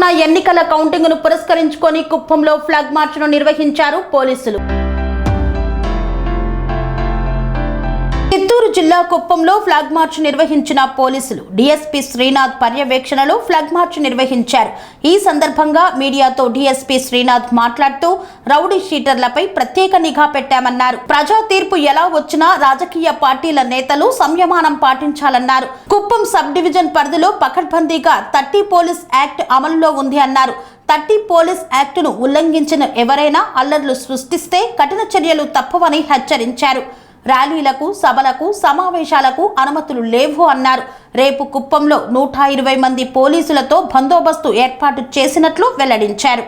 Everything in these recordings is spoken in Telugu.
జరుగుతున్న ఎన్నికల కౌంటింగ్ ను పురస్కరించుకొని కుప్పంలో ఫ్లాగ్ మార్చ్ ను నిర్వహించారు పోలీసులు జిల్లా కుప్పంలో ఫ్లాగ్ మార్చ్ నిర్వహించిన పోలీసులు డీఎస్పీ శ్రీనాథ్ పర్యవేక్షణలో ఫ్లాగ్ మార్చ్ నిర్వహించారు ఈ సందర్భంగా మీడియాతో డీఎస్పీ శ్రీనాథ్ మాట్లాడుతూ రౌడీ షీటర్లపై ప్రత్యేక నిఘా పెట్టామన్నారు ప్రజా తీర్పు ఎలా వచ్చినా రాజకీయ పార్టీల నేతలు సంయమానం పాటించాలన్నారు కుప్పం సబ్ డివిజన్ పరిధిలో పకడ్బందీగా థర్టీ పోలీస్ యాక్ట్ అమలులో ఉంది అన్నారు థర్టీ పోలీస్ యాక్టును ఉల్లంఘించిన ఎవరైనా అల్లర్లు సృష్టిస్తే కఠిన చర్యలు తప్పవని హెచ్చరించారు ర్యాలీలకు సభలకు సమావేశాలకు అనుమతులు లేవు అన్నారు రేపు కుప్పంలో నూట ఇరవై మంది పోలీసులతో బందోబస్తు ఏర్పాటు చేసినట్లు వెల్లడించారు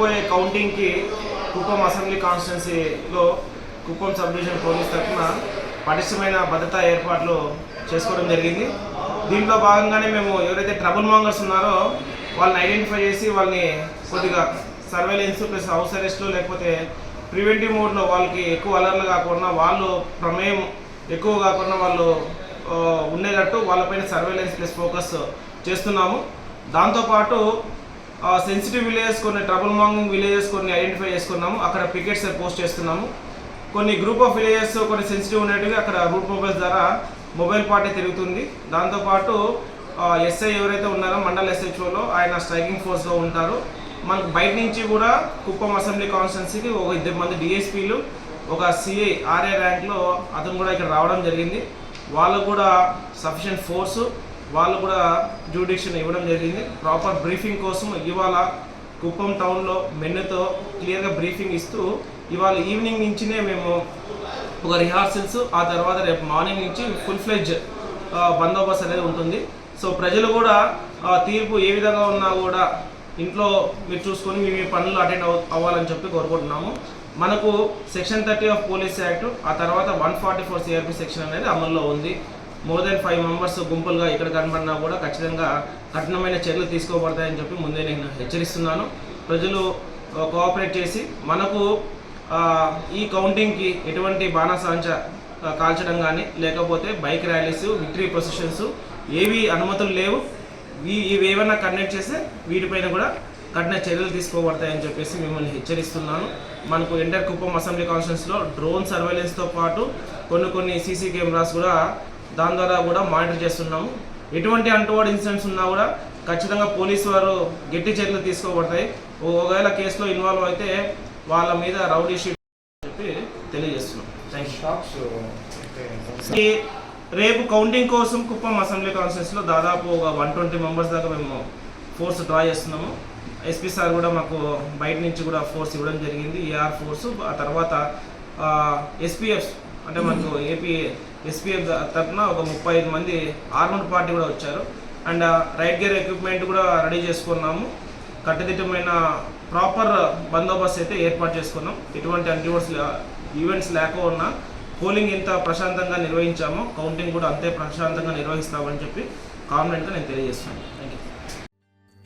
జరగబోయే కౌంటింగ్కి కుప్పం అసెంబ్లీ కాన్స్టిట్యున్సీలో కుప్పం సబ్ డివిజన్ పోలీస్ తరఫున పటిష్టమైన భద్రతా ఏర్పాట్లు చేసుకోవడం జరిగింది దీంట్లో భాగంగానే మేము ఎవరైతే ట్రబుల్ మాంగర్స్ ఉన్నారో వాళ్ళని ఐడెంటిఫై చేసి వాళ్ళని కొద్దిగా సర్వేలెన్స్ ప్లస్ హౌస్ అరెస్ట్ లేకపోతే ప్రివెంటివ్ మోడ్లో వాళ్ళకి ఎక్కువ అలర్లు కాకుండా వాళ్ళు ప్రమేయం ఎక్కువ కాకుండా వాళ్ళు ఉండేటట్టు వాళ్ళపైన సర్వేలెన్స్ ప్లస్ ఫోకస్ చేస్తున్నాము దాంతోపాటు సెన్సిటివ్ విలేజెస్ కొన్ని ట్రబుల్ మాంగింగ్ విలేజెస్ కొన్ని ఐడెంటిఫై చేసుకున్నాము అక్కడ పికెట్స్ పోస్ట్ చేస్తున్నాము కొన్ని గ్రూప్ ఆఫ్ విలేజెస్ కొన్ని సెన్సిటివ్ ఉన్నట్టుగా అక్కడ రూట్ మొబైల్స్ ద్వారా మొబైల్ పార్టీ తిరుగుతుంది దాంతోపాటు ఎస్ఐ ఎవరైతే ఉన్నారో మండల్ ఎస్హెచ్ఓలో ఆయన స్ట్రైకింగ్ ఫోర్స్లో ఉంటారు మనకు బయట నుంచి కూడా కుప్పం అసెంబ్లీ కాన్స్టిట్యున్సీకి ఒక ఇద్దరు మంది డిఎస్పీలు ఒక సిఐ ఆర్ఏ ర్యాంక్లో అతను కూడా ఇక్కడ రావడం జరిగింది వాళ్ళకు కూడా సఫిషియంట్ ఫోర్సు వాళ్ళు కూడా జ్యూడిషన్ ఇవ్వడం జరిగింది ప్రాపర్ బ్రీఫింగ్ కోసం ఇవాళ కుప్పం టౌన్లో మెన్నుతో క్లియర్గా బ్రీఫింగ్ ఇస్తూ ఇవాళ ఈవినింగ్ నుంచినే మేము ఒక రిహార్సల్స్ ఆ తర్వాత రేపు మార్నింగ్ నుంచి ఫుల్ ఫ్లెజ్ బందోబస్తు అనేది ఉంటుంది సో ప్రజలు కూడా తీర్పు ఏ విధంగా ఉన్నా కూడా ఇంట్లో మీరు చూసుకొని మీ పనులు అటెండ్ అవ్వాలని చెప్పి కోరుకుంటున్నాము మనకు section thirty of police act ఆ తర్వాత వన్ ఫార్టీ ఫోర్ సెక్షన్ అనేది అమల్లో ఉంది మోర్ దెన్ ఫైవ్ మెంబర్స్ గుంపులుగా ఇక్కడ కనబడినా కూడా ఖచ్చితంగా కఠినమైన చర్యలు తీసుకోబడతాయని చెప్పి ముందే నేను హెచ్చరిస్తున్నాను ప్రజలు కోఆపరేట్ చేసి మనకు ఈ కౌంటింగ్కి ఎటువంటి బాణసాంచ కాల్చడం కానీ లేకపోతే బైక్ ర్యాలీస్ విక్టరీ ప్రొసెషన్స్ ఏవి అనుమతులు లేవు ఇవి ఏమైనా కండక్ట్ చేస్తే వీటిపైన కూడా కఠిన చర్యలు తీసుకోబడతాయని చెప్పేసి మిమ్మల్ని హెచ్చరిస్తున్నాను మనకు ఎంటర్ కుప్పం అసెంబ్లీ కాన్ఫరెన్స్లో డ్రోన్ సర్వేలెన్స్తో పాటు కొన్ని కొన్ని సీసీ కెమెరాస్ కూడా దాని ద్వారా కూడా మానిటర్ చేస్తున్నాము ఎటువంటి అంటువాడు ఇన్సిడెంట్స్ ఉన్నా కూడా ఖచ్చితంగా పోలీసు వారు గట్టి చర్యలు తీసుకోబడతాయి ఒకవేళ కేసులో ఇన్వాల్వ్ అయితే వాళ్ళ మీద రౌడీ షీట్ చెప్పి తెలియజేస్తున్నాం థ్యాంక్ యూ uh, రేపు కౌంటింగ్ కోసం కుప్పం అసెంబ్లీ కాన్స్టిట్యూన్స్లో దాదాపు ఒక వన్ ట్వంటీ మెంబర్స్ దాకా మేము ఫోర్స్ డ్రా చేస్తున్నాము ఎస్పీ సార్ కూడా మాకు బయట నుంచి కూడా ఫోర్స్ ఇవ్వడం జరిగింది ఏఆర్ e ఫోర్స్ ఆ తర్వాత ఎస్పీఎఫ్ అంటే మనకు ఏపీ ఎస్పీఎఫ్ తరఫున ఒక ముప్పై ఐదు మంది ఆర్మర్ పార్టీ కూడా వచ్చారు అండ్ రైట్ గేర్ ఎక్విప్మెంట్ కూడా రెడీ చేసుకున్నాము కట్టుదిట్టమైన ప్రాపర్ బందోబస్తు అయితే ఏర్పాటు చేసుకున్నాం ఎటువంటి అంటివర్స్ ఈవెంట్స్ ఉన్నా పోలింగ్ ఇంత ప్రశాంతంగా నిర్వహించామో కౌంటింగ్ కూడా అంతే ప్రశాంతంగా నిర్వహిస్తామని చెప్పి కామెంట్గా నేను తెలియజేస్తున్నాను thank you